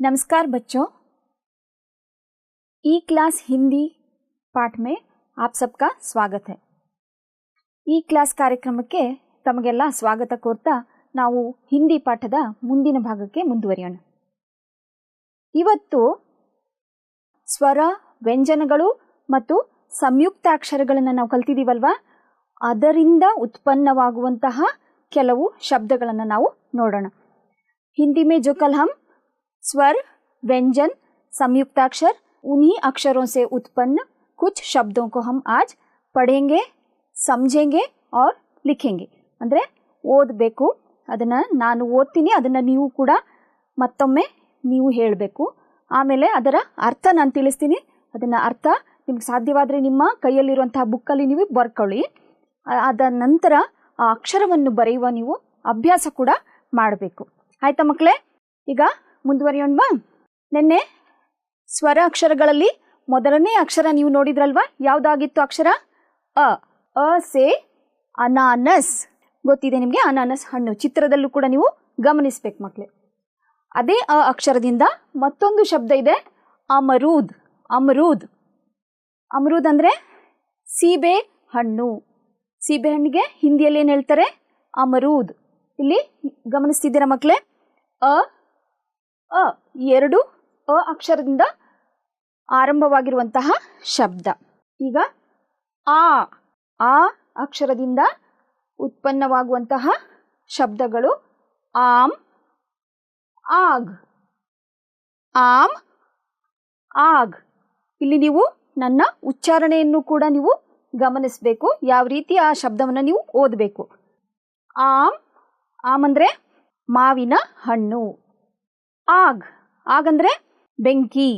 नमस्कार बच्चों ई क्लास हिंदी पाठ में आप सबका स्वागत है ಈ ಕ್ಲಾಸ್ ಕಾರ್ಯಕ್ರಮಕ್ಕೆ ತಮಗೆಲ್ಲ ಸ್ವಾಗತ ಕೋರ್ತಾ ನಾವು ಹಿಂದಿ ಪಾಠದ ಮುಂದಿನ ಭಾಗಕ್ಕೆ ಮುಂದುವರಿಯೋಣ ಇವತ್ತು ಸ್ವರ ವ್ಯಂಜನಗಳು ಮತ್ತು ಸಂಯುಕ್ತಾಕ್ಷರಗಳನ್ನು ನಾವು ಕಲ್ತಿದ್ದೀವಲ್ವಾ ಅದರಿಂದ ಉತ್ಪನ್ನವಾಗುವಂತಹ ಕೆಲವು ಶಬ್ದಗಳನ್ನು ನಾವು ನೋಡೋಣ हिंदी में जो कल हम स्वर व्यंजन संयुक्ताक्षर उन्हीं अक्षरों से उत्पन्न कुछ शब्दों को हम आज पढ़ेंगे समझेंगे और लिखेंगे ಅಂದರೆ ಓದಬೇಕು ಅದನ್ನು ನಾನು ಓದ್ತೀನಿ ಅದನ್ನು ನೀವು ಕೂಡ ಮತ್ತೊಮ್ಮೆ ನೀವು ಹೇಳಬೇಕು ಆಮೇಲೆ ಅದರ ಅರ್ಥ ನಾನು ತಿಳಿಸ್ತೀನಿ ಅದನ್ನು ಅರ್ಥ ನಿಮ್ಗೆ ಸಾಧ್ಯವಾದರೆ ನಿಮ್ಮ ಕೈಯಲ್ಲಿರುವಂತಹ ಬುಕ್ಕಲ್ಲಿ ನೀವು ಬರ್ಕೊಳ್ಳಿ ಆ- ಅದ ನಂತರ ಆ ಅಕ್ಷರವನ್ನು ಬರೆಯುವ ನೀವು ಅಭ್ಯಾಸ ಕೂಡ ಮಾಡಬೇಕು ಆಯ್ತಾ ಮಕ್ಕಳೇ ಈಗ ಮುಂದುವರಿಯೋಣವಾ ನಿನ್ನೆ ಸ್ವರ ಅಕ್ಷರಗಳಲ್ಲಿ ಮೊದಲನೇ ಅಕ್ಷರ ನೀವು ನೋಡಿದ್ರಲ್ವಾ? ಯಾವುದಾಗಿತ್ತು ಅಕ್ಷರ? ಅ ಅ, ಸೆ, ಅನಾನಸ್. ಗೊತ್ತಿದೆ ನಿಮಗೆ? ಅನಾನಸ್ ಹಣ್ಣು. ಚಿತ್ರದಲ್ಲೂ ಕೂಡ ನೀವು ಗಮನಿಸ್ಬೇಕು ಮಕ್ಕಳೇ ಅದೇ ಅ ಅಕ್ಷರದಿಂದ ಮತ್ತೊಂದು ಶಬ್ದ ಇದೆ. ಅಮರೂದ್. ಅಮರೂದ್. ಅಮರೂದ್ ಅಂದರೆ ಸೀಬೆ ಹಣ್ಣು. ಸೀಬೆ ಹಣ್ಣಿಗೆ ಹಿಂದಿಯಲ್ಲಿ ಏನು ಹೇಳ್ತಾರೆ? ಅಮರೂದ್. ಇಲ್ಲಿ ಗಮನಿಸ್ತಿದ್ದೀರಾ ಮಕ್ಕಳೇ ಅ ಅ, ಎರಡು ಅ ಅಕ್ಷರದಿಂದ ಆರಂಭವಾಗಿರುವಂತಹ ಶಬ್ದ. ಈಗ ಆ ಆ ಅಕ್ಷರದಿಂದ ಉತ್ಪನ್ನವಾಗುವಂತಹ ಶಬ್ದಗಳು ಆಮ್, ಆಗ್. ಆಮ್, ಆಗ್. ಇಲ್ಲಿ ನೀವು ನನ್ನ ಉಚ್ಚಾರಣೆಯನ್ನು ಕೂಡ ನೀವು ಗಮನಿಸಬೇಕು. ಯಾವ ರೀತಿ ಆ ಶಬ್ದವನ್ನು ನೀವು ಓದಬೇಕು. ಆಮ್ ಆಮ್ ಅಂದರೆ ಮಾವಿನ ಹಣ್ಣು. ಆಗ್. ಆಗಂದ್ರೆ ಬೆಂಕಿ.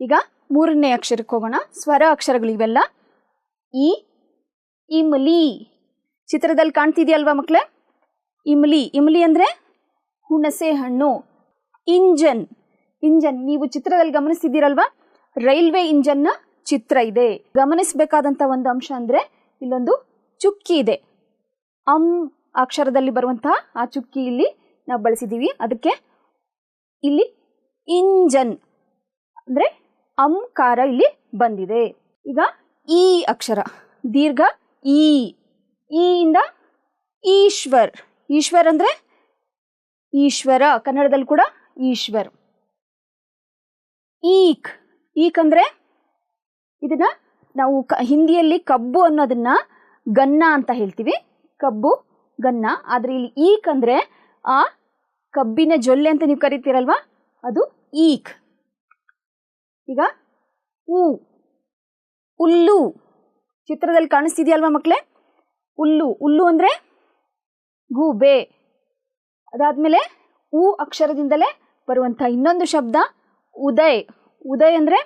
ಈಗ ಮೂರನೇ ಅಕ್ಷರಕ್ಕೆ ಹೋಗೋಣ. ಸ್ವರ ಅಕ್ಷರಗಳು ಇವೆಲ್ಲ. ಇ ಇಮ್ಲಿ. ಚಿತ್ರದಲ್ಲಿ ಕಾಣ್ತಿದೆಯಲ್ವಾ ಮಕ್ಕಳೇ ಇಮ್ಲಿ. ಇಮ್ಲಿ ಅಂದರೆ ಹುಣಸೆ ಹಣ್ಣು. ಇಂಜನ್. ಇಂಜನ್. ನೀವು ಚಿತ್ರದಲ್ಲಿ ಗಮನಿಸ್ತಿದ್ದೀರಲ್ವಾ? ರೈಲ್ವೆ ಇಂಜನ್ನ ಚಿತ್ರ ಇದೆ. ಗಮನಿಸಬೇಕಾದಂಥ ಒಂದು ಅಂಶ ಅಂದರೆ ಇಲ್ಲೊಂದು ಚುಕ್ಕಿ ಇದೆ. ಅಂ ಅಕ್ಷರದಲ್ಲಿ ಬರುವಂತಹ ಆ ಚುಕ್ಕಿ ಇಲ್ಲಿ ನಾವು ಬಳಸಿದ್ದೀವಿ. ಅದಕ್ಕೆ ಇಲ್ಲಿ ಇಂಜನ್ ಅಂದರೆ ಅಂಕಾರ ಇಲ್ಲಿ ಬಂದಿದೆ. ಈಗ ಈ ಅಕ್ಷರ, ದೀರ್ಘ ಈ ಇಂದ ಈಶ್ವರ್. ಈಶ್ವರ್ ಅಂದರೆ ಈಶ್ವರ, ಕನ್ನಡದಲ್ಲಿ ಕೂಡ ಈಶ್ವರ್. ಈಕ್ ಈಕ್ ಅಂದರೆ ಇದನ್ನ ನಾವು ಕ, ಹಿಂದಿಯಲ್ಲಿ ಕಬ್ಬು ಅನ್ನೋದನ್ನ ಗನ್ನ ಅಂತ ಹೇಳ್ತೀವಿ. ಕಬ್ಬು, ಗನ್ನ. ಆದರೆ ಇಲ್ಲಿ ಈಕ್ ಅಂದರೆ ಆ ಕಬ್ಬಿನ ಜೊಲ್ಲೆ ಅಂತ ನೀವು ಕರಿತೀರಲ್ವಾ? ಅದು ಈಕ್. ಈಗ ಉ ಉಲ್ಲು. ಚಿತ್ರದಲ್ಲಿ ಕಾಣಿಸ್ತಿದೆಯಲ್ವಾ ಮಕ್ಕಳೇ ಉಲ್ಲು. ಉಲ್ಲು ಅಂದರೆ ಗೂಬೆ. ಅದಾದಮೇಲೆ ಉ ಅಕ್ಷರದಿಂದಲೇ ಬರುವಂಥ ಇನ್ನೊಂದು ಶಬ್ದ ಉದಯ್. ಉದಯ್ ಅಂದರೆ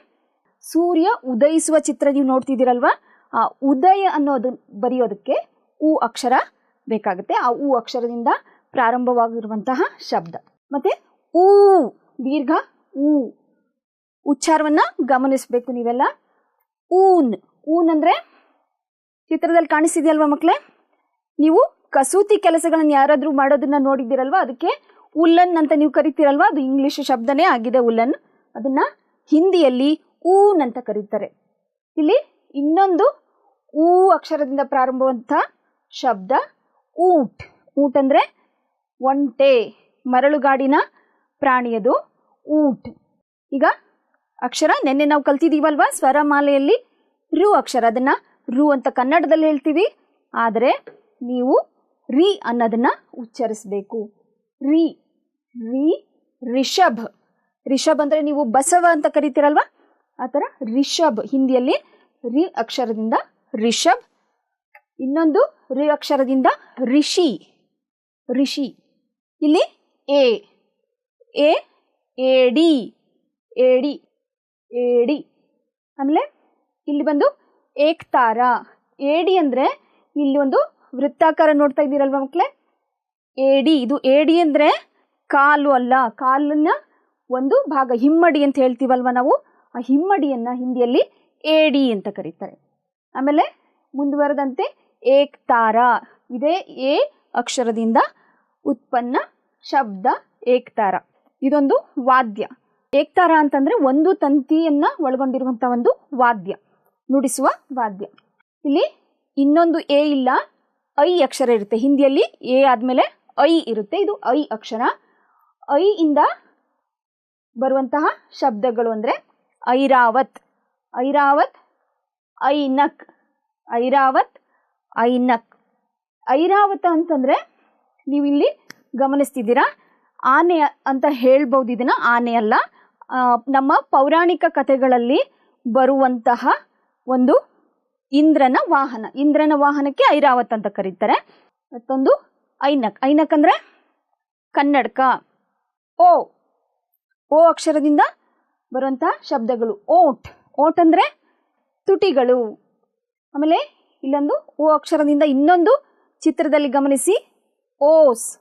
ಸೂರ್ಯ ಉದಯಿಸುವ ಚಿತ್ರ ನೀವು ನೋಡ್ತಿದ್ದೀರಲ್ವಾ? ಆ ಉದಯ ಅನ್ನೋದು ಬರೆಯೋದಕ್ಕೆ ಉ ಅಕ್ಷರ ಬೇಕಾಗುತ್ತೆ. ಆ ಉ ಅಕ್ಷರದಿಂದ ಪ್ರಾರಂಭವಾಗಿರುವಂತಹ ಶಬ್ದ. ಮತ್ತೆ ಊ, ದೀರ್ಘ ಊ. ಉಚ್ಚಾರವನ್ನ ಗಮನಿಸಬೇಕು ನೀವೆಲ್ಲ. ಊನ್ ಊನ್ ಅಂದ್ರೆ ಚಿತ್ರದಲ್ಲಿ ಕಾಣಿಸಿದೆಯಲ್ವಾ ಮಕ್ಕಳೇ ನೀವು ಕಸೂತಿ ಕೆಲಸಗಳನ್ನು ಯಾರಾದರೂ ಮಾಡೋದನ್ನ ನೋಡಿದ್ದೀರಲ್ವಾ? ಅದಕ್ಕೆ ಉಲ್ಲನ್ ಅಂತ ನೀವು ಕರಿತೀರಲ್ವಾ? ಅದು ಇಂಗ್ಲಿಷ್ ಶಬ್ದನೇ ಆಗಿದೆ ಉಲ್ಲನ್. ಅದನ್ನ ಹಿಂದಿಯಲ್ಲಿ ಊನ್ ಅಂತ ಕರೀತಾರೆ. ಇಲ್ಲಿ ಇನ್ನೊಂದು ಊ ಅಕ್ಷರದಿಂದ ಪ್ರಾರಂಭವಂತಹ ಶಬ್ದ ಊಟ್. ಊಟ್ ಅಂದರೆ ಒಂಟೆ, ಮರಳುಗಾಡಿನ ಪ್ರಾಣಿಯದು ಊಟ್. ಈಗ ಅಕ್ಷರ, ನಿನ್ನೆ ನಾವು ಕಲ್ತಿದ್ದೀವಲ್ವಾ? ಸ್ವರಮಾಲೆಯಲ್ಲಿ ರು ಅಕ್ಷರ. ಅದನ್ನ ರು ಅಂತ ಕನ್ನಡದಲ್ಲಿ ಹೇಳ್ತೀವಿ. ಆದರೆ ನೀವು ರಿ ಅನ್ನೋದನ್ನ ಉಚ್ಚರಿಸಬೇಕು. ರಿ ರಿ, ರಿಷಭ್. ರಿಷಭ್ ಅಂದರೆ ನೀವು ಬಸವ ಅಂತ ಕರಿತೀರಲ್ವಾ? ಆ ಥರ ರಿಷಭ್, ಹಿಂದಿಯಲ್ಲಿ ರಿ ಅಕ್ಷರದಿಂದ ರಿಷಭ್, ಇನ್ನೊಂದು ರಿ ಅಕ್ಷರದಿಂದ ರಿಷಿ. ರಿಷಿ. ಇಲ್ಲಿ A A D A D A, D. ಆಮೇಲೆ ಇಲ್ಲಿ ಬಂದು ಏಕ್ತಾರ. ಡಿ ಅಂದರೆ ಇಲ್ಲಿ ಒಂದು ವೃತ್ತಾಕಾರ ನೋಡ್ತಾ ಇದ್ದೀರಲ್ವ ಮಕ್ಕಳೇ? ಎ, ಡಿ, ಇದು ಏಡಿ ಅಂದರೆ ಕಾಲು ಅಲ್ಲ. ಕಾಲನ್ನ ಒಂದು ಭಾಗ, ಹಿಮ್ಮಡಿ ಅಂತ ಹೇಳ್ತೀವಲ್ವ ನಾವು? ಆ ಹಿಮ್ಮಡಿಯನ್ನು ಹಿಂದಿಯಲ್ಲಿ ಏಡಿ ಅಂತ ಕರೀತಾರೆ. ಆಮೇಲೆ ಮುಂದುವರೆದಂತೆ ಏಕ್ತಾರ. ಇದೇ ಎ ಅಕ್ಷರದಿಂದ ಉತ್ಪನ್ನ, ಶಬ್ದ, ಏಕ್ತಾರ. ಇದೊಂದು ವಾದ್ಯ. ಏಕ್ತಾರ ಅಂತಂದ್ರೆ ಒಂದು ತಂತಿಯನ್ನ ಒಳಗೊಂಡಿರುವಂತಹ ಒಂದು ವಾದ್ಯ. ನುಡಿಸುವ ವಾದ್ಯ. ಇಲ್ಲಿ ಇನ್ನೊಂದು ಎ ಇಲ್ಲ, ಐ ಅಕ್ಷರ ಇರುತ್ತೆ. ಹಿಂದಿಯಲ್ಲಿ ಎ ಆದ್ಮೇಲೆ ಐ ಇರುತ್ತೆ. ಇದು ಐ ಅಕ್ಷರ. ಐ ಇಂದ ಬರುವಂತಹ ಶಬ್ದಗಳು ಅಂದ್ರೆ ಐರಾವತ್. ಐರಾವತ್, ಐನಕ್. ಐರಾವತ್, ಐನಕ್. ಐರಾವತ ಅಂತಂದ್ರೆ ನೀವು ಇಲ್ಲಿ ಗಮನಿಸ್ತಿದ್ದೀರಾ? ಆನೆ ಅಂತ ಹೇಳ್ಬೋದು ಇದನ್ನ, ಆನೆ ಅಲ್ಲ. ನಮ್ಮ ಪೌರಾಣಿಕ ಕಥೆಗಳಲ್ಲಿ ಬರುವಂತಹ ಒಂದು ಇಂದ್ರನ ವಾಹನ. ಇಂದ್ರನ ವಾಹನಕ್ಕೆ ಐರಾವತ್ ಅಂತ ಕರೀತಾರೆ. ಮತ್ತೊಂದು ಐನಕ್. ಐನಕ್ ಅಂದ್ರೆ ಕನ್ನಡಕ. ಓ ಓ ಅಕ್ಷರದಿಂದ ಬರುವಂತಹ ಶಬ್ದಗಳು. ಓಟ್. ಓಟ್ ಅಂದ್ರೆ ತುಟಿಗಳು. ಆಮೇಲೆ ಇಲ್ಲೊಂದು ಓ ಅಕ್ಷರದಿಂದ ಇನ್ನೊಂದು ಚಿತ್ರದಲ್ಲಿ ಗಮನಿಸಿ. ಓಸ್.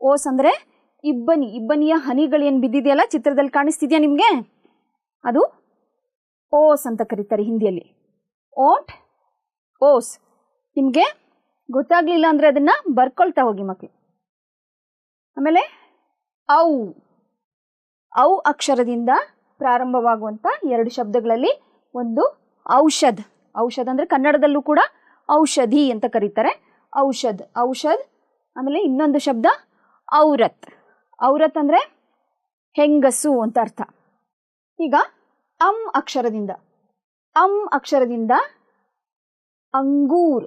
ಓಸ್ ಅಂದ್ರೆ ಇಬ್ಬನಿ, ಇಬ್ಬನಿಯ ಹನಿಗಳು ಏನು ಬಿದ್ದಿದೆಯಲ್ಲ, ಚಿತ್ರದಲ್ಲಿ ಕಾಣಿಸ್ತಿದೆಯಾ ನಿಮಗೆ? ಅದು ಓಸ್ ಅಂತ ಕರೀತಾರೆ ಹಿಂದಿಯಲ್ಲಿ. ಓಟ್, ಓಸ್. ನಿಮಗೆ ಗೊತ್ತಾಗ್ಲಿಲ್ಲ ಅಂದ್ರೆ ಅದನ್ನ ಬರ್ಕೊಳ್ತಾ ಹೋಗಿ ಮಕ್ಕಳು ಆಮೇಲೆ ಔ. ಔ ಅಕ್ಷರದಿಂದ ಪ್ರಾರಂಭವಾಗುವಂತ ಎರಡು ಶಬ್ದಗಳಲ್ಲಿ ಒಂದು ಔಷಧ. ಔಷಧ ಅಂದ್ರೆ ಕನ್ನಡದಲ್ಲೂ ಕೂಡ ಔಷಧಿ ಅಂತ ಕರೀತಾರೆ. ಔಷಧ, ಔಷಧ್ ಆಮೇಲೆ ಇನ್ನೊಂದು ಶಬ್ದ ಔರತ್. ಔರತ್ ಅಂದರೆ ಹೆಂಗಸು ಅಂತ ಅರ್ಥ. ಈಗ ಅಂ ಅಕ್ಷರದಿಂದ ಅಂ ಅಕ್ಷರದಿಂದ ಅಂಗೂರ್.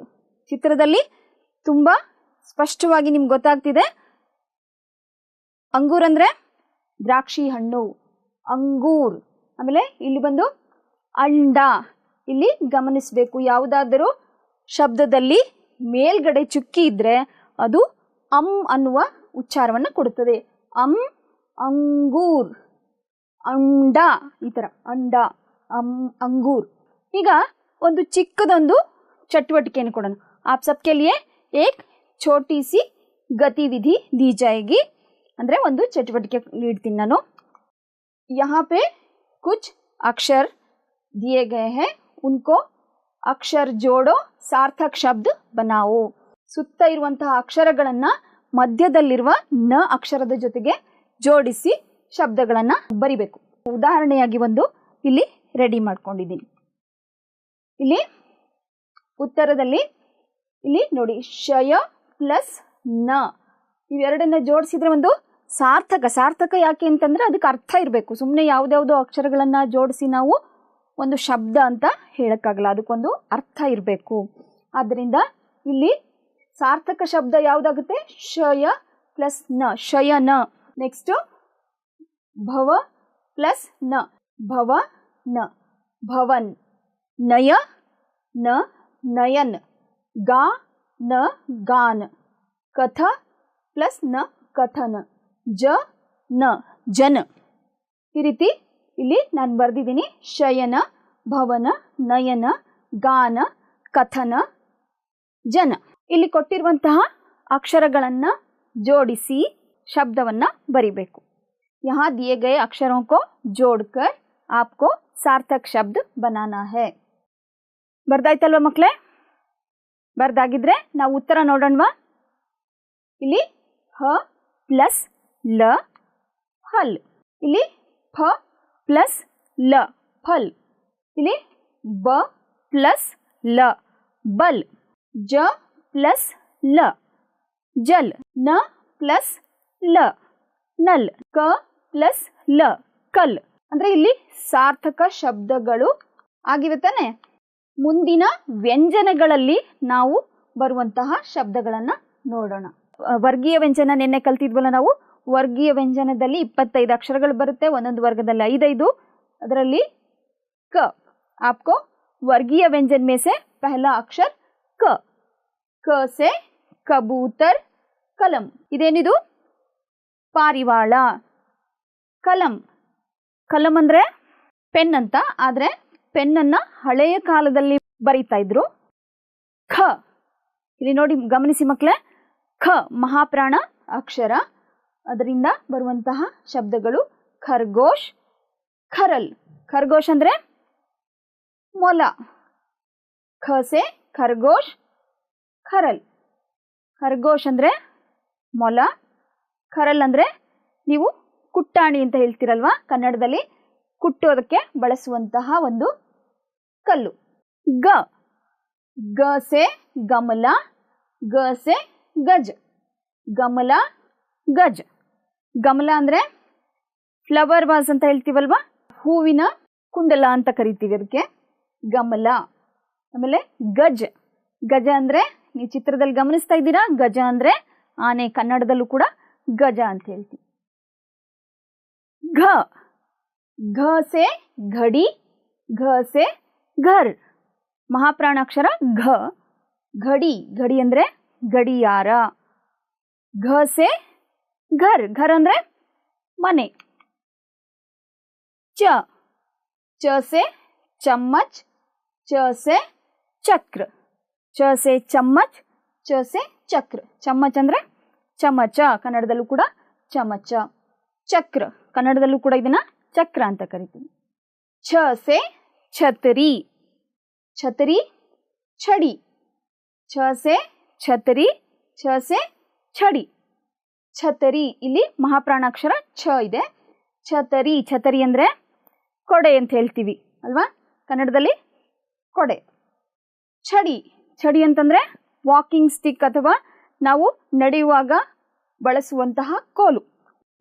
ಚಿತ್ರದಲ್ಲಿ ತುಂಬ ಸ್ಪಷ್ಟವಾಗಿ ನಿಮ್ಗೆ ಗೊತ್ತಾಗ್ತಿದೆ. ಅಂಗೂರ್ ಅಂದರೆ ದ್ರಾಕ್ಷಿ ಹಣ್ಣು, ಅಂಗೂರ್. ಆಮೇಲೆ ಇಲ್ಲಿ ಬಂದು ಅಂಡ. ಇಲ್ಲಿ ಗಮನಿಸಬೇಕು, ಯಾವುದಾದರೂ ಶಬ್ದದಲ್ಲಿ ಮೇಲ್ಗಡೆ ಚುಕ್ಕಿ ಇದ್ದರೆ ಅದು ಅಂ ಅನ್ನುವ ಉಚ್ಚಾರವನ್ನು ಕೊಡುತ್ತದೆ ಅಂ ಅಂಗೂರ್ ಅಂಡ ಈ ಥರ ಅಂಡ ಅಂ ಅಂಗೂರ್ ಈಗ ಒಂದು ಚಿಕ್ಕದೊಂದು ಚಟುವಟಿಕೆಯನ್ನು ಕೊಡೋಣ ಆಪ್ ಸಬ್ಕೆ ಲಿಯೆ ಏಕ್ ಛೋಟಿ ಸಿ ಗತಿವಿಧಿ ದಿ ಜಾಯೇಗಿ ಅಂದರೆ ಒಂದು ಚಟುವಟಿಕೆ ನೀಡ್ತೀನಿ ನಾನು यहाँ पे कुछ अक्षर दिए गए हैं उनको ಅಕ್ಷರ ಜೋಡೋ ಸಾರ್ಥಕ್ ಶಬ್ದ ಬನಾವೋ ಸುತ್ತ ಇರುವಂತಹ ಅಕ್ಷರಗಳನ್ನ ಮಧ್ಯದಲ್ಲಿರುವ ನ ಅಕ್ಷರದ ಜೊತೆಗೆ ಜೋಡಿಸಿ ಶಬ್ದಗಳನ್ನ ಬರಿಬೇಕು. ಉದಾಹರಣೆಯಾಗಿ ಒಂದು ಇಲ್ಲಿ ರೆಡಿ ಮಾಡ್ಕೊಂಡಿದ್ದೀನಿ. ಇಲ್ಲಿ ಉತ್ತರದಲ್ಲಿ ಇಲ್ಲಿ ನೋಡಿ ಶಯ ಪ್ಲಸ್ನ ಇವೆರಡನ್ನ ಜೋಡಿಸಿದ್ರೆ ಒಂದು ಸಾರ್ಥಕ ಸಾರ್ಥಕ ಯಾಕೆ ಅಂತಂದ್ರೆ ಅದಕ್ಕೆ ಅರ್ಥ ಇರಬೇಕು. ಸುಮ್ಮನೆ ಯಾವುದ್ಯಾವುದೋ ಅಕ್ಷರಗಳನ್ನ ಜೋಡಿಸಿ ನಾವು ಒಂದು ಶಬ್ದ ಅಂತ ಹೇಳಕ್ಕಾಗಲ್ಲ. ಅದಕ್ಕೊಂದು ಅರ್ಥ ಇರಬೇಕು. ಆದ್ದರಿಂದ ಇಲ್ಲಿ ಸಾರ್ಥಕ ಶಬ್ದ ಯಾವುದಾಗುತ್ತೆ? ಶಯ ಪ್ಲಸ್ನ. ಶಯನ ನೆಕ್ಸ್ಟ್ ಭವ ಪ್ಲಸ್ನ. ಭವ ನ. ಭವನ್. ನಯ ನ. ನಯನ್. ಗಾ ನ. ಗಾನ್. ಕಥ ಪ್ಲಸ್ನ. ಕಥನ. ಜ ನ. ಜನ. ಈ ರೀತಿ ಇಲ್ಲಿ ನಾನು ಬರೆದಿದ್ದೀನಿ. ಶಯನ, ಭವನ, ನಯನ, ಗಾನ, ಕಥನ, ಜನ. ಇಲ್ಲಿ ಕೊಟ್ಟಿರುವಂತಹ ಅಕ್ಷರಗಳನ್ನ ಜೋಡಿಸಿ ಶಬ್ದವನ್ನ ಬರಿಬೇಕು यहाँ दिए गए अक्षरों को जोड़कर आपको ಸಾರ್ಥಕ್ ಶಬ್ದ ಬನಾನಾ ಹೇ ಬರ್ದಾಯ್ತಲ್ವ ಮಕ್ಕಳೇ ಬರ್ದಾಗಿದ್ರೆ ನಾವು ಉತ್ತರ ನೋಡೋಣವಾ ಇಲ್ಲಿ ಹ ಪ್ಲಸ್ ಲ ಹಲ್ ಇಲ್ಲಿ ಫ ಪ್ಲಸ್ ಲ ಫಲ್ ಇಲ್ಲಿ ಬ ಪ್ಲಸ್ ಲ ಬಲ್ ಜ ಪ್ಲಸ್ ಲ ಜಲ್ ನ ಪ್ಲಸ್ ಲ ನಲ್ ಕ ಪ್ಲಸ್ ಲ ಕಲ್ ಅಂದ್ರೆ ಇಲ್ಲಿ ಸಾರ್ಥಕ ಶಬ್ದಗಳು ಆಗಿವೆ ತಾನೆ ಮುಂದಿನ ವ್ಯಂಜನಗಳಲ್ಲಿ ನಾವು ಬರುವಂತಹ ಶಬ್ದಗಳನ್ನ ನೋಡೋಣ ಅಹ್, ವರ್ಗೀಯ ವ್ಯಂಜನ ನಿನ್ನೆ ಕಲ್ತಿದ್ವಲ್ಲ ನಾವು ವರ್ಗೀಯ ವ್ಯಂಜನದಲ್ಲಿ ಇಪ್ಪತ್ತೈದು ಅಕ್ಷರಗಳು ಬರುತ್ತೆ ಒಂದೊಂದು ವರ್ಗದಲ್ಲಿ ಐದೈದು ಅದರಲ್ಲಿ ಕ आपको वर्गीय व्यंजन में से पहला अक्षर क ಕ ಸೆ ಕಬೂತರ್, ಕಲಂ. ಇದೇನಿದು? ಪಾರಿವಾಳ. ಕಲಂ. ಕಲಂ ಅಂದರೆ ಪೆನ್ ಅಂತ. ಆದರೆ ಪೆನ್ನನ್ನು ಹಳೆಯ ಕಾಲದಲ್ಲಿ ಬರೀತಾ ಇದ್ರು. ಖ. ಇಲ್ಲಿ ನೋಡಿ ಗಮನಿಸಿ ಮಕ್ಕಳೇ ಖ, ಮಹಾಪ್ರಾಣ, ಅಕ್ಷರ. ಅದರಿಂದ ಬರುವಂತಹ ಶಬ್ದಗಳು ಖರ್ಗೋಶ್, ಖರಲ್. ಖರ್ಗೋಶ್ ಅಂದರೆ ಮೊಲ. ಖಸೆ, ಖರ್ಗೋಶ್ ಖರಲ್. ಖರ್ಗೋಶ್ ಅಂದರೆ ಮೊಲ. ಖರಲ್ ಅಂದರೆ ನೀವು ಕುಟ್ಟಾಣಿ ಅಂತ ಹೇಳ್ತೀರಲ್ವಾ? ಕನ್ನಡದಲ್ಲಿ ಕುಟ್ಟೋದಕ್ಕೆ ಬಳಸುವಂತಹ ಒಂದು ಕಲ್ಲು. ಗ. ಗಸೆ ಗಮಲ ಗಸೆ ಗಜ್. ಗಮಲ ಗಜ್. ಗಮಲ ಅಂದರೆ ಫ್ಲವರ್ ವಾಸ್ ಅಂತ ಹೇಳ್ತೀವಲ್ವಾ? ಹೂವಿನ ಕುಂಡಲ ಅಂತ ಕರಿತೀವಿ ಅದಕ್ಕೆ. ಗಮಲ. ಆಮೇಲೆ ಗಜ್. ಗಜ ಅಂದರೆ ನೀವು ಚಿತ್ರದಲ್ಲಿ ಗಮನಿಸ್ತಾ ಇದ್ದೀರಾ? ಗಜ ಅಂದ್ರೆ ಆನೆ ಕನ್ನಡದಲ್ಲೂ ಕೂಡ ಗಜ ಅಂತ ಹೇಳ್ತೀವಿ. ಘ ಘ ಸೆ ಘಡಿ, ಘ ಸೆ ಘರ್. ಮಹಾಪ್ರಾಣಾಕ್ಷರ ಘ, ಘಡಿ ಘಡಿ ಅಂದ್ರೆ ಗಡಿಯಾರ. ಘ ಸೆ ಘರ್ ಘರ್ ಅಂದ್ರೆ ಮನೆ. ಚ ಚ ಸೆ ಚಮ್ಮಚ್ ಚ ಸೆ ಚಕ್ರ. ಚ ಸೆ ಚಮ್ಮಚ್ ಚ ಸೆ ಚಕ್ರ. ಚಮ್ಮಚ್ ಅಂದರೆ ಚಮಚ, ಕನ್ನಡದಲ್ಲೂ ಕೂಡ ಚಮಚ. ಚಕ್ರ, ಕನ್ನಡದಲ್ಲೂ ಕೂಡ ಇದನ್ನ ಚಕ್ರ ಅಂತ ಕರಿತೀವಿ. ಛ ಸೆ ಛತರಿ ಛತರಿ ಛಡಿ. ಛ ಸೆ ಛತರಿ ಛ ಸೆ ಛಡಿ. ಛತರಿ, ಇಲ್ಲಿ ಮಹಾಪ್ರಾಣಾಕ್ಷರ ಛ ಇದೆ. ಛತರಿ ಛತರಿ ಅಂದರೆ ಕೊಡೆ ಅಂತ ಹೇಳ್ತೀವಿ, ಅಲ್ವಾ? ಕನ್ನಡದಲ್ಲಿ ಕೊಡೆ. ಛಡಿ ಛಡಿ ಅಂತಂದರೆ ವಾಕಿಂಗ್ ಸ್ಟಿಕ್ ಅಥವಾ ನಾವು ನಡೆಯುವಾಗ ಬಳಸುವಂತಹ ಕೋಲು.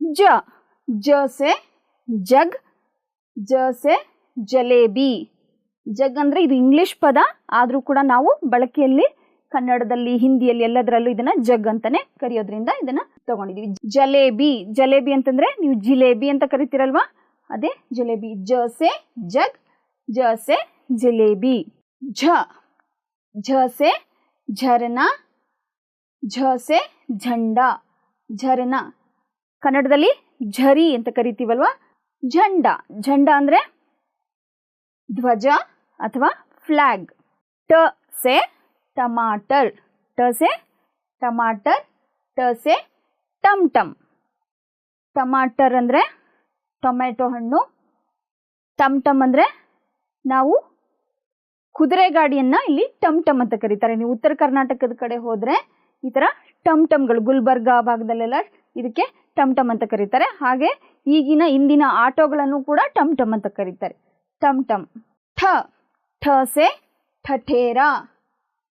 ಜ ಜಸೆ ಜಗ್ ಜ ಸೆ ಜಲೇಬಿ. ಜಗ್ ಅಂದರೆ ಇದು ಇಂಗ್ಲಿಷ್ ಪದ, ಆದರೂ ಕೂಡ ನಾವು ಬಳಕೆಯಲ್ಲಿ ಕನ್ನಡದಲ್ಲಿ, ಹಿಂದಿಯಲ್ಲಿ ಎಲ್ಲದರಲ್ಲೂ ಇದನ್ನ ಜಗ್ ಅಂತಾನೆ ಕರೆಯೋದ್ರಿಂದ ಇದನ್ನ ತಗೊಂಡಿದೀವಿ. ಜಲೇಬಿ ಜಲೇಬಿ ಅಂತಂದ್ರೆ ನೀವು ಜಿಲೇಬಿ ಅಂತ ಕರಿತೀರಲ್ವಾ? ಅದೇ ಜಲೇಬಿ. ಜ ಸೆ ಜಗ್ ಜ ಜಲೇಬಿ ಜಿಲೇಬಿ. ಝ ಝ से झरना झ से झंडा ಝರನ. ಕನ್ನಡದಲ್ಲಿ ಝರಿ ಅಂತ ಕರಿತೀವಲ್ವಾ? ಝಂಡ. ಝಂಡ ಅಂದ್ರೆ ಧ್ವಜ ಅಥವಾ ಫ್ಲಾಗ್. ಟ ಸೆ ಟಮಾಟರ್. ಟ ಸೆ ಟಮಾಟರ್, ಟ ಸೆ ಟಮ್ ಟಮ್. ಟಮಾಟರ್ ಅಂದರೆ ಟೊಮ್ಯಾಟೊ ಹಣ್ಣು. ಟಮ್ ಟಮ್ ಅಂದರೆ ನಾವು ಕುದುರೆ ಗಾಡಿಯನ್ನ ಇಲ್ಲಿ ಟಮ್ ಟಮ್ ಅಂತ ಕರೀತಾರೆ. ನೀವು ಉತ್ತರ ಕರ್ನಾಟಕದ ಕಡೆ ಹೋದ್ರೆ ಈ ತರ ಟಮ್ ಟಮ್ಗಳು, ಗುಲ್ಬರ್ಗ ಭಾಗದಲ್ಲೆಲ್ಲ ಇದಕ್ಕೆ ಟಮ್ ಟಮ್ ಅಂತ ಕರೀತಾರೆ. ಹಾಗೆ ಈಗಿನ ಇಂದಿನ ಆಟೋಗಳನ್ನು ಕೂಡ ಟಮ್ ಟಮ್ ಅಂತ ಕರೀತಾರೆ. ಟಮ್ ಟಮ್. ಠ ಠ ಸೆ ಠಠೇರ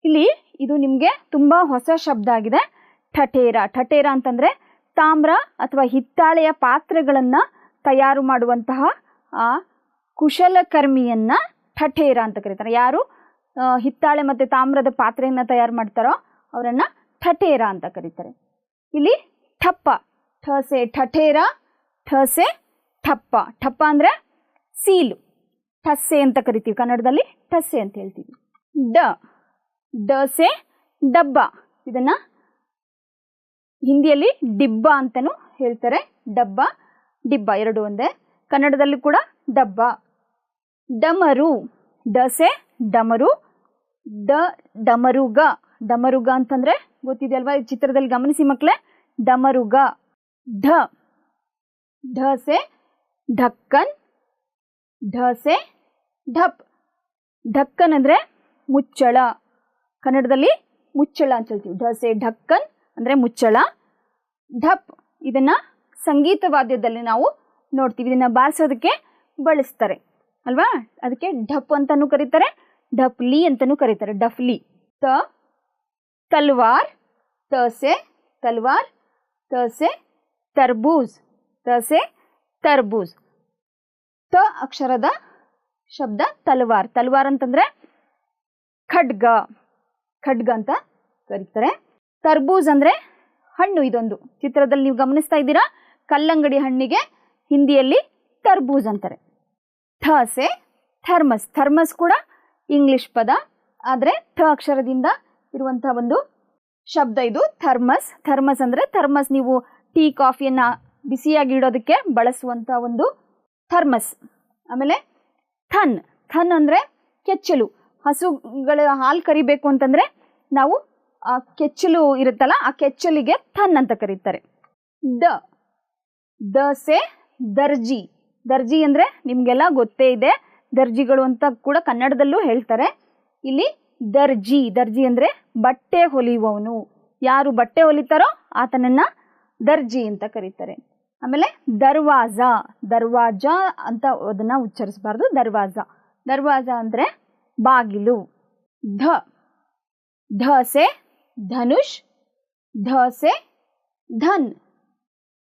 ಇಲ್ಲಿ ಇದು ನಿಮಗೆ ತುಂಬಾ ಹೊಸ ಶಬ್ದ ಆಗಿದೆ. ಠಠೇರ ಠಠೇರ ಅಂತಂದ್ರೆ ತಾಮ್ರ ಅಥವಾ ಹಿತ್ತಾಳೆಯ ಪಾತ್ರೆಗಳನ್ನ ತಯಾರು ಮಾಡುವಂತಹ ಆ ಕುಶಲಕರ್ಮಿಯನ್ನ ಠಠೇರ ಅಂತ ಕರೀತಾರೆ. ಯಾರು? ಹಿತ್ತಾಳೆ ಮತ್ತು ತಾಮ್ರದ ಪಾತ್ರೆಯನ್ನು ತಯಾರು ಮಾಡ್ತಾರೋ ಅವರನ್ನು ಠಠೇರ ಅಂತ ಕರೀತಾರೆ. ಇಲ್ಲಿ ಠಪ್ಪ, ಠಸೆ ಠಠೇರ, ಠಸೆ ಠಪ್ಪ. ಠಪ್ಪ ಅಂದರೆ ಸೀಲು. ಠಸೆ ಅಂತ ಕರಿತೀವಿ ಕನ್ನಡದಲ್ಲಿ. ಠಸೆ ಅಂತ ಹೇಳ್ತೀವಿ. ಡ ಡಸೆ ಡಬ್ಬ. ಇದನ್ನು ಹಿಂದಿಯಲ್ಲಿ ಡಿಬ್ಬ ಅಂತಲೂ ಹೇಳ್ತಾರೆ. ಡಬ್ಬ, ಡಿಬ್ಬ ಎರಡು ಒಂದೇ. ಕನ್ನಡದಲ್ಲಿ ಕೂಡ ಡಬ್ಬ. ಡಮರು. ಡಸೆ, ಡಮರು. ಡ ಡಮರುಗ. ಡಮರುಗ ಅಂತಂದ್ರೆ ಗೊತ್ತಿದೆಯಲ್ವಾ ಈ ಚಿತ್ರದಲ್ಲಿ ಗಮನಿಸಿ ಮಕ್ಕಳೇ ಡಮರುಗ. ಢ ಢಸೆ, ಢಕ್ಕನ್. ಢಸೆ, ಢಪ್. ಢಕ್ಕನ್ ಅಂದ್ರೆ ಮುಚ್ಚಳ. ಕನ್ನಡದಲ್ಲಿ ಮುಚ್ಚಳ ಅಂತ ಹೇಳ್ತೀವಿ. ಢಸೆ, ಢಕ್ಕನ್ ಅಂದ್ರೆ ಮುಚ್ಚಳ. ಢಪ್, ಇದನ್ನ ಸಂಗೀತ ವಾದ್ಯದಲ್ಲಿ ನಾವು ನೋಡ್ತೀವಿ. ಇದನ್ನ ಬಾರಿಸೋದಕ್ಕೆ ಬಳಸ್ತಾರೆ. ಅಲ್ವಾ? ಅದಕ್ಕೆ ಢಪ್ ಅಂತಾನೂ ಕರೀತಾರೆ ಢಪ್ಲಿ ಅಂತಾನೂ ಕರೀತಾರೆ ಡಫ್ಲಿ ತ, ತಲ್ವಾರ್, ತಸೆ ತಲ್ವಾರ್, ತಸೆ, ತರ್ಬೂಜ್ ತಸೆ, ತರ್ಬೂಜ್. ತ ಅಕ್ಷರದ ಶಬ್ದ ತಲ್ವಾರ್. ತಲ್ವಾರ್ ಅಂತಂದ್ರೆ ಖಡ್ಗ. ಖಡ್ಗ ಅಂತ ಕರೀತಾರೆ. ತರ್ಬೂಜ್ ಅಂದ್ರೆ ಹಣ್ಣು ಇದೊಂದು. ಚಿತ್ರದಲ್ಲಿ ನೀವು ಗಮನಿಸ್ತಾ ಇದ್ದೀರಾ? ಕಲ್ಲಂಗಡಿ ಹಣ್ಣಿಗೆ ಹಿಂದಿಯಲ್ಲಿ ತರ್ಬೂಜ್ ಅಂತಾರೆ. ಥಸೆ ಥರ್ಮಸ್. ಥರ್ಮಸ್ ಕೂಡ ಇಂಗ್ಲಿಷ್ ಪದ. ಆದರೆ ಠ ಅಕ್ಷರದಿಂದ ಇರುವಂಥ ಒಂದು ಶಬ್ದ ಇದು, ಥರ್ಮಸ್. ಥರ್ಮಸ್ ಅಂದರೆ ಥರ್ಮಸ್ ನೀವು ಟೀ ಕಾಫಿಯನ್ನು ಬಿಸಿಯಾಗಿ ಇಡೋದಕ್ಕೆ ಬಳಸುವಂಥ ಒಂದು ಥರ್ಮಸ್. ಆಮೇಲೆ ಥನ್. ಥನ್ ಅಂದರೆ ಕೆಚ್ಚಲು. ಹಸುಗಳ ಹಾಲು ಕರಿಬೇಕು ಅಂತಂದರೆ ನಾವು ಆ ಕೆಚ್ಚಲು ಇರುತ್ತಲ್ಲ, ಆ ಕೆಚ್ಚಲಿಗೆ ಥನ್ ಅಂತ ಕರೀತಾರೆ. ದ. ದ ಸೆ, ದರ್ಜಿ. ದರ್ಜಿ ಅಂದರೆ ನಿಮಗೆಲ್ಲ ಗೊತ್ತೇ ಇದೆ. ದರ್ಜಿಗಳು ಅಂತ ಕೂಡ ಕನ್ನಡದಲ್ಲೂ ಹೇಳ್ತಾರೆ. ಇಲ್ಲಿ ದರ್ಜಿ ದರ್ಜಿ ಅಂದರೆ ಬಟ್ಟೆ ಹೊಲಿಯುವವನು. ಯಾರು ಬಟ್ಟೆ ಹೊಲಿತಾರೋ ಆತನನ್ನ ದರ್ಜಿ ಅಂತ ಕರೀತಾರೆ. ಆಮೇಲೆ ದರ್ವಾಜ ದರ್ವಾಜ ಅಂತ ಅದನ್ನ ಉಚ್ಚರಿಸಬಾರ್ದು. ದರ್ವಾಜ ದರ್ವಾಜ ಅಂದರೆ ಬಾಗಿಲು. ಧ ಧಸೆ ಧನುಷ್ ಧಸೆ ಧನ್.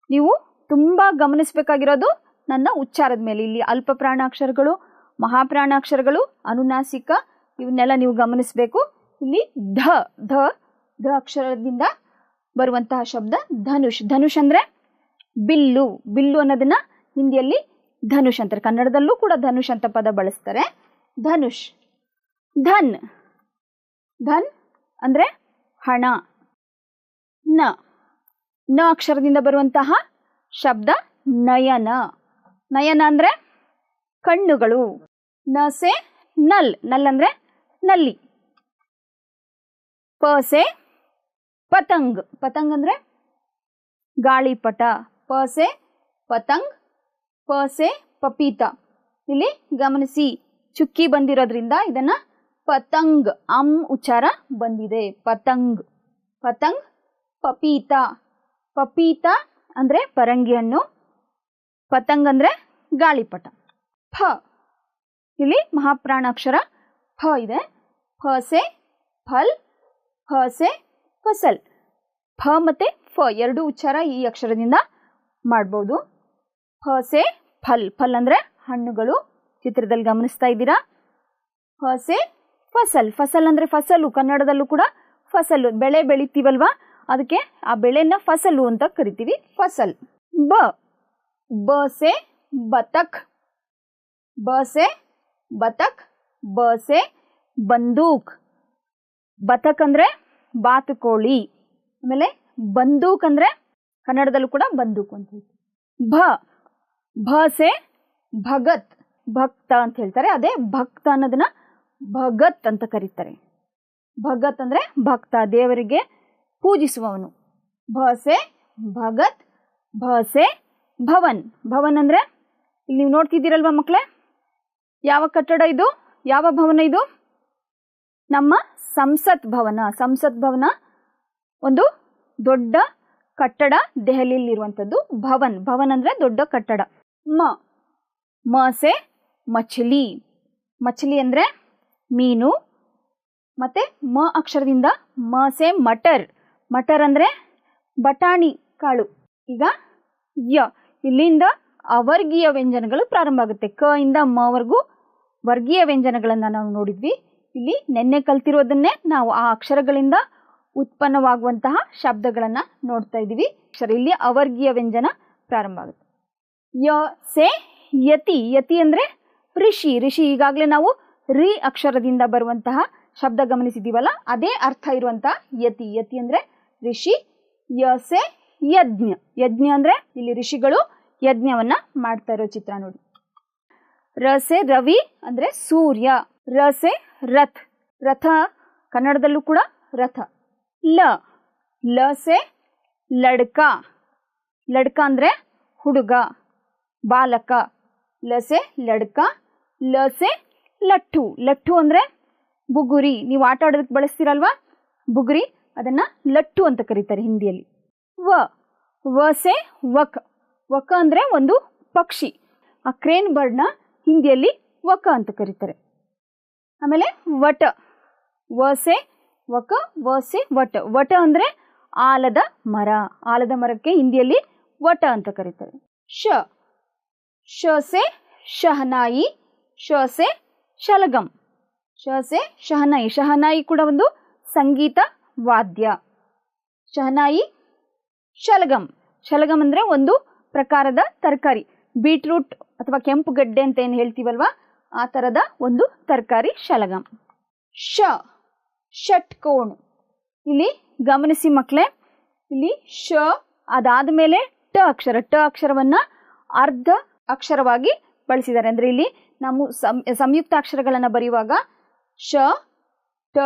ನೀವು ತುಂಬ ಗಮನಿಸಬೇಕಾಗಿರೋದು ನನ್ನ ಉಚ್ಚಾರದ ಮೇಲೆ. ಇಲ್ಲಿ ಅಲ್ಪ ಪ್ರಾಣಾಕ್ಷರಗಳು ಮಹಾಪ್ರಾಣಾಕ್ಷರಗಳು ಅನುನಾಸಿಕ, ಇವನ್ನೆಲ್ಲ ನೀವು ಗಮನಿಸಬೇಕು. ಇಲ್ಲಿ ಧ ಧ ಧ ಅಕ್ಷರದಿಂದ ಬರುವಂತಹ ಶಬ್ದ ಧನುಷ್. ಧನುಷ್ ಅಂದರೆ ಬಿಲ್ಲು. ಬಿಲ್ಲು ಅನ್ನೋದನ್ನ ಹಿಂದಿಯಲ್ಲಿ ಧನುಷ್ ಅಂತಾರೆ. ಕನ್ನಡದಲ್ಲೂ ಕೂಡ ಧನುಷ್ ಅಂತ ಪದ ಬಳಸ್ತಾರೆ. ಧನುಷ್. ಧನ್. ಧನ್ ಅಂದರೆ ಹಣ. ನ. ನ ಅಕ್ಷರದಿಂದ ಬರುವಂತಹ ಶಬ್ದ ನಯನ. ನಯನ ಅಂದರೆ ಕಣ್ಣುಗಳು. ನಸೆ ನಲ್ ನಲ್ ಅಂದ್ರೆ ನಲ್ಲಿ. ಪಸೆ ಪತಂಗ್ ಪತಂಗ್ ಅಂದರೆ ಗಾಳಿಪಟ. ಪಸೆ ಪತಂಗ್, ಪಸೆ ಪಪೀತ. ಇಲ್ಲಿ ಗಮನಿಸಿ, ಚುಕ್ಕಿ ಬಂದಿರೋದ್ರಿಂದ ಇದನ್ನ ಪತಂಗ್, ಅಂ ಉಚ್ಚಾರ ಬಂದಿದೆ. ಪತಂಗ್ ಪತಂಗ್, ಪಪೀತ. ಪಪೀತ ಅಂದರೆ ಪರಂಗಿ ಪತಂಗ್ ಅಂದರೆ ಗಾಳಿಪಟ. ಫ ಇಲ್ಲಿ ಮಹಾಪ್ರಾಣಾಕ್ಷರ ಫ ಇದೆ. ಫಸೆ ಫಲ್ ಫಸೆ ಫಸಲ್. ಫ ಮತ್ತು ಫ ಎರಡು ಉಚ್ಚಾರ ಈ ಅಕ್ಷರದಿಂದ ಮಾಡ್ಬೋದು. ಫಸೆ ಫಲ್. ಫಲ್ ಅಂದರೆ ಹಣ್ಣುಗಳು. ಚಿತ್ರದಲ್ಲಿ ಗಮನಿಸ್ತಾ ಇದ್ದೀರಾ? ಹಸೆ ಫಸಲ್. ಫಸಲ್ ಅಂದರೆ ಫಸಲು. ಕನ್ನಡದಲ್ಲೂ ಕೂಡ ಫಸಲು. ಬೆಳೆ ಬೆಳಿತೀವಲ್ವಾ? ಅದಕ್ಕೆ ಆ ಬೆಳೆನ ಫಸಲು ಅಂತ ಕರಿತೀವಿ. ಫಸಲ್. ಬ. ಬಸೆ ಬತಕ್ से ಬತಕ್ ಬಸೆ ಬಂದೂಕ್ ಬತಕ್ ಅಂದರೆ ಬಾತುಕೋಳಿ ಆಮೇಲೆ ಬಂದೂಕ್ ಅಂದರೆ ಕನ್ನಡದಲ್ಲೂ ಕೂಡ ಬಂದೂಕ್ ಅಂತ ಹೇಳ್ತೀವಿ. ಭ ಭಸೆ ಭಗತ್, ಭಕ್ತ ಅಂತ ಹೇಳ್ತಾರೆ. ಅದೇ ಭಕ್ತ ಅನ್ನೋದನ್ನ ಭಗತ್ ಅಂತ ಕರೀತಾರೆ. ಭಗತ್ ಅಂದರೆ ಭಕ್ತ, ದೇವರಿಗೆ ಪೂಜಿಸುವವನು. ಭಸೆ ಭಗತ್ ಭಸೆ ಭವನ್. ಭವನ್ ಅಂದರೆ, ಇಲ್ಲಿ ನೀವು ನೋಡ್ತಿದ್ದೀರಲ್ವಾ ಮಕ್ಕಳೇ ಯಾವ ಕಟ್ಟಡ ಇದು? ಯಾವ ಭವನ ಇದು? ನಮ್ಮ ಸಂಸತ್ ಭವನ. ಸಂಸತ್ ಭವನ ಒಂದು ದೊಡ್ಡ ಕಟ್ಟಡ ದೆಹಲಿಯಲ್ಲಿರುವಂಥದ್ದು. ಭವನ್. ಭವನ್ ಅಂದರೆ ದೊಡ್ಡ ಕಟ್ಟಡ. ಮ. ಮಸೆ, ಮಚ್ಲಿ. ಮಛಲಿ ಅಂದರೆ ಮೀನು. ಮತ್ತು ಮ ಅಕ್ಷರದಿಂದ ಮಸೆ, ಮಟರ್. ಮಟರ್ ಅಂದರೆ ಬಟಾಣಿ ಕಾಳು. ಈಗ ಯ. ಇಲ್ಲಿಂದ ಅವರ್ಗೀಯ ವ್ಯಂಜನಗಳು ಪ್ರಾರಂಭ ಆಗುತ್ತೆ. ಕ ಇಂದ ಮವರೆಗೂ ವರ್ಗೀಯ ವ್ಯಂಜನಗಳನ್ನು ನಾವು ನೋಡಿದ್ವಿ. ಇಲ್ಲಿ ನೆನ್ನೆ ಕಲ್ತಿರೋದನ್ನೇ ನಾವು ಆ ಅಕ್ಷರಗಳಿಂದ ಉತ್ಪನ್ನವಾಗುವಂತಹ ಶಬ್ದಗಳನ್ನು ನೋಡ್ತಾ ಇದ್ದೀವಿ. ಅಕ್ಷರ ಇಲ್ಲಿ ಅವರ್ಗೀಯ ವ್ಯಂಜನ ಪ್ರಾರಂಭ ಆಗುತ್ತೆ. ಯ, ಸೆ, ಯತಿ. ಯತಿ ಅಂದರೆ ಋಷಿ. ಋಷಿ ಈಗಾಗಲೇ ನಾವು ರಿ ಅಕ್ಷರದಿಂದ ಬರುವಂತಹ ಶಬ್ದ ಗಮನಿಸಿದ್ದೀವಲ್ಲ ಅದೇ ಅರ್ಥ ಇರುವಂತಹ ಯತಿ. ಯತಿ ಅಂದರೆ ಋಷಿ, ಯ, ಸೆ, ಯಜ್ಞ. ಯಜ್ಞ ಅಂದರೆ ಇಲ್ಲಿ ಋಷಿಗಳು ಯಜ್ಞವನ್ನ ಮಾಡ್ತಾ ಇರೋ ಚಿತ್ರ ನೋಡಿ. ರಸೆ ರವಿ ಅಂದ್ರೆ ಸೂರ್ಯ, ರಸೆ ರಥ್. ರಥ ಕನ್ನಡದಲ್ಲೂ ಕೂಡ ರಥ. ಲ, ಲಸೆ ಲಡ್ಕ. ಲಡ್ಕ ಅಂದ್ರೆ ಹುಡುಗ, ಬಾಲಕ. ಲಸೆ ಲಡ್ಕ, ಲಸೆ ಲಟ್ಟು. ಲಟ್ಟು ಅಂದ್ರೆ ಬುಗುರಿ. ನೀವು ಆಟ ಆಡೋದಕ್ಕೆ ಬಳಸ್ತೀರಲ್ವಾ? ಬುಗುರಿ, ಅದನ್ನ ಲಟ್ಟು ಅಂತ ಕರೀತಾರೆ ಹಿಂದಿಯಲ್ಲಿ. ವ, ವಸೆ ವಕ್ ವಕ ಅಂದರೆ ಒಂದು ಪಕ್ಷಿ. ಆ ಕ್ರೇನ್ ಬರ್ಡ್ನ ಹಿಂದಿಯಲ್ಲಿ ವಕ ಅಂತ ಕರೀತಾರೆ. ಆಮೇಲೆ ವಟ. ವಸೆ ವಕ ವಸೆ ವಟ. ವಟ ಅಂದರೆ ಆಲದ ಮರ. ಆಲದ ಮರಕ್ಕೆ ಹಿಂದಿಯಲ್ಲಿ ವಟ ಅಂತ ಕರೀತಾರೆ. ಶ. ಶಸೆ ಶಹನಾಯಿ ಶಸೆ ಶಲಗಂ. ಶಸೆ ಶಹನಾಯಿ. ಶಹನಾಯಿ ಕೂಡ ಒಂದು ಸಂಗೀತ ವಾದ್ಯ. ಶಹನಾಯಿ, ಶಲಗಂ. ಶಲಗಂ ಅಂದರೆ ಒಂದು ಪ್ರಕಾರದ ತರಕಾರಿ. ಬೀಟ್ರೂಟ್ ಅಥವಾ ಕೆಂಪು ಗಡ್ಡೆ ಅಂತ ಏನು ಹೇಳ್ತೀವಲ್ವಾ? ಆ ಥರದ ಒಂದು ತರಕಾರಿ ಶಲಗಂ ಶ ಷಟ್ಕೋಣ್. ಇಲ್ಲಿ ಗಮನಿಸಿ ಮಕ್ಕಳೇ ಇಲ್ಲಿ ಶ ಅದಾದ ಮೇಲೆ ಟ ಅಕ್ಷರ. ಟ ಅಕ್ಷರವನ್ನ ಅರ್ಧ ಅಕ್ಷರವಾಗಿ ಬಳಸಿದ್ದಾರೆ. ಅಂದ್ರೆ ಇಲ್ಲಿ ನಾವು ಸಂಯುಕ್ತ ಅಕ್ಷರಗಳನ್ನು ಬರೆಯುವಾಗ ಶ ಟ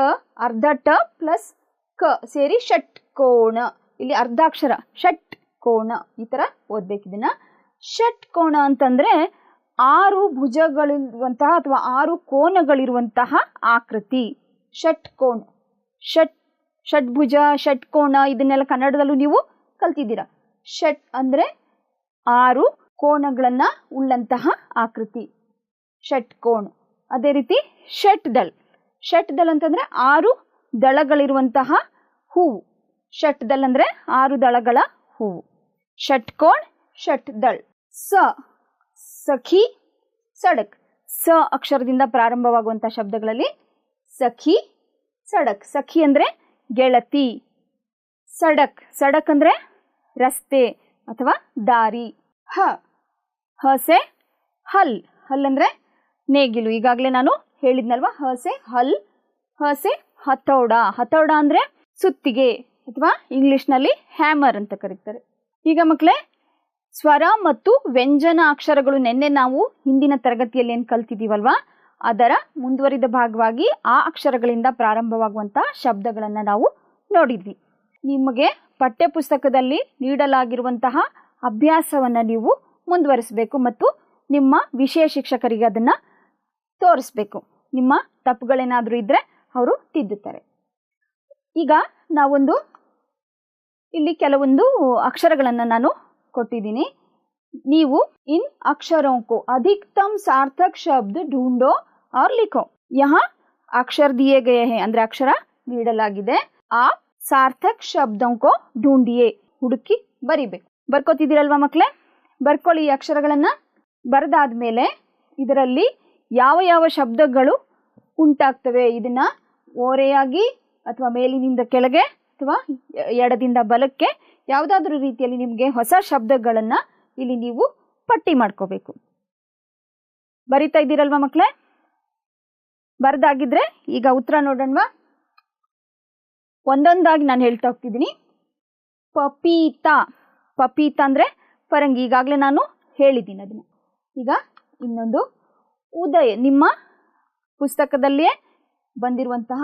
ಅರ್ಧ ಟ ಪ್ಲಸ್ ಕ ಸೇರಿ ಷಟ್ಕೋಣ. ಇಲ್ಲಿ ಅರ್ಧಾಕ್ಷರ ಷಟ್ ಕೋಣ ಈ ಇದನ್ನ. ಷಟ್ ಕೋಣ ಅಂತಂದ್ರೆ ಆರು ಭುಜಗಳಿರುವಂತಹ ಅಥವಾ ಆರು ಕೋನಗಳಿರುವಂತಹ ಆಕೃತಿ. ಷಟ್ಕೋಣ ಷಟ್ ಷಟ್ಭುಜ ಷಟ್ಕೋಣ ಇದನ್ನೆಲ್ಲ ಕನ್ನಡದಲ್ಲೂ ನೀವು ಕಲ್ತಿದ್ದೀರಾ. ಷಟ್ ಅಂದ್ರೆ ಆರು ಕೋಣಗಳನ್ನ ಉಳ್ಳಂತಹ ಆಕೃತಿ. ಷಟ್ಕೋಣ ಅದೇ ರೀತಿ ಷಟ್ ದಳ್. ಷಟ್ ದಳ್ ಅಂತಂದ್ರೆ ಆರು ದಳಗಳಿರುವಂತಹ ಹೂವು. ಷಟ್ ದಳ್ ಅಂದ್ರೆ ಆರು ದಳಗಳ ಹೂವು. ಷಟ್ಕೋಣ್ ಷಟ್ ದಳ್ ಸ, ಸಖಿ, ಸಡಕ್. ಸ ಅಕ್ಷರದಿಂದ ಪ್ರಾರಂಭವಾಗುವಂತಹ ಶಬ್ದಗಳಲ್ಲಿ ಸಖಿ, ಸಡಕ್. ಸಖಿ ಅಂದ್ರೆ ಗೆಳತಿ. ಸಡಕ್ ಸಡಕ್ ಅಂದ್ರೆ ರಸ್ತೆ ಅಥವಾ ದಾರಿ. ಹ, ಹಸೆ, ಹಲ್. ಹಲ್ ಅಂದ್ರೆ ನೇಗಿಲು. ಈಗಾಗಲೇ ನಾನು ಹೇಳಿದ್ನಲ್ವಾ? ಹಸೆ, ಹಲ್. ಹಸೆ, ಹತೋಡ. ಹತೋಡ ಅಂದ್ರೆ ಸುತ್ತಿಗೆ ಅಥವಾ ಇಂಗ್ಲಿಷ್ನಲ್ಲಿ ಹ್ಯಾಮರ್ ಅಂತ ಕರೀತಾರೆ. ಈಗ ಮಕ್ಕಳೇ, ಸ್ವರ ಮತ್ತು ವ್ಯಂಜನ ಅಕ್ಷರಗಳು ನಿನ್ನೆ ನಾವು ಹಿಂದಿನ ತರಗತಿಯಲ್ಲಿ ಏನು ಕಲ್ತಿದ್ದೀವಲ್ವಾ? ಅದರ ಮುಂದುವರಿದ ಭಾಗವಾಗಿ ಆ ಅಕ್ಷರಗಳಿಂದ ಪ್ರಾರಂಭವಾಗುವಂತಹ ಶಬ್ದಗಳನ್ನು ನಾವು ನೋಡಿದ್ವಿ. ನಿಮಗೆ ಪಠ್ಯಪುಸ್ತಕದಲ್ಲಿ ನೀಡಲಾಗಿರುವಂತಹ ಅಭ್ಯಾಸವನ್ನು ನೀವು ಮುಂದುವರಿಸಬೇಕು ಮತ್ತು ನಿಮ್ಮ ವಿಷಯ ಶಿಕ್ಷಕರಿಗೆ ಅದನ್ನು ತೋರಿಸ್ಬೇಕು. ನಿಮ್ಮ ತಪ್ಪುಗಳೇನಾದರೂ ಇದ್ದರೆ ಅವರು ತಿದ್ದುತ್ತಾರೆ. ಈಗ ನಾವೊಂದು ಇಲ್ಲಿ ಕೆಲವೊಂದು ಅಕ್ಷರಗಳನ್ನು ನಾನು ಕೊಟ್ಟಿದ್ದೀನಿ. ನೀವು ಇನ್ ಅಕ್ಷರೋಂಕು ಅಧಿಕತಮ್ ಸಾರ್ಥಕ್ ಶಬ್ದ ಢೂಂಡೋ ಆರ್ ಲಿಖೋ. ಯಹ ಅಕ್ಷರ ದಿಯೇ ಗಯೆ ಹೇ, ಅಂದ್ರೆ ಅಕ್ಷರ ನೀಡಲಾಗಿದೆ. ಆ ಸಾರ್ಥಕ್ ಶಬ್ದಂಕೋ ಢೂಂಡಿಯೇ ಹುಡುಕಿ ಬರಿಬೇಕು. ಬರ್ಕೋತಿದ್ದೀರಲ್ವಾ ಮಕ್ಕಳೇ ಬರ್ಕೊಳ್ಳಿ ಈ ಅಕ್ಷರಗಳನ್ನು. ಬರೆದಾದ್ಮೇಲೆ ಇದರಲ್ಲಿ ಯಾವ ಯಾವ ಶಬ್ದಗಳು ಉಂಟಾಗ್ತವೆ? ಇದನ್ನ ಓರೆಯಾಗಿ ಅಥವಾ ಮೇಲಿನಿಂದ ಕೆಳಗೆ ಅಥವಾ ಎಡದಿಂದ ಬಲಕ್ಕೆ ಯಾವುದಾದ್ರೂ ರೀತಿಯಲ್ಲಿ ನಿಮಗೆ ಹೊಸ ಶಬ್ದಗಳನ್ನು ಇಲ್ಲಿ ನೀವು ಪಟ್ಟಿ ಮಾಡ್ಕೋಬೇಕು. ಬರಿತಾ ಇದ್ದೀರಲ್ವಾ ಮಕ್ಕಳೇ ಬರ್ದಾಗಿದ್ರೆ ಈಗ ಉತ್ತರ ನೋಡೋಣವಾ? ಒಂದೊಂದಾಗಿ ನಾನು ಹೇಳ್ತಾ ಹೋಗ್ತಿದ್ದೀನಿ. ಪಪೀತ. ಪಪೀತ ಅಂದ್ರೆ ಪರಂಗಿ. ಈಗಾಗಲೇ ನಾನು ಹೇಳಿದ್ದೀನಿ ಅದನ್ನ. ಈಗ ಇನ್ನೊಂದು ಉದಯ. ನಿಮ್ಮ ಪುಸ್ತಕದಲ್ಲಿಯೇ ಬಂದಿರುವಂತಹ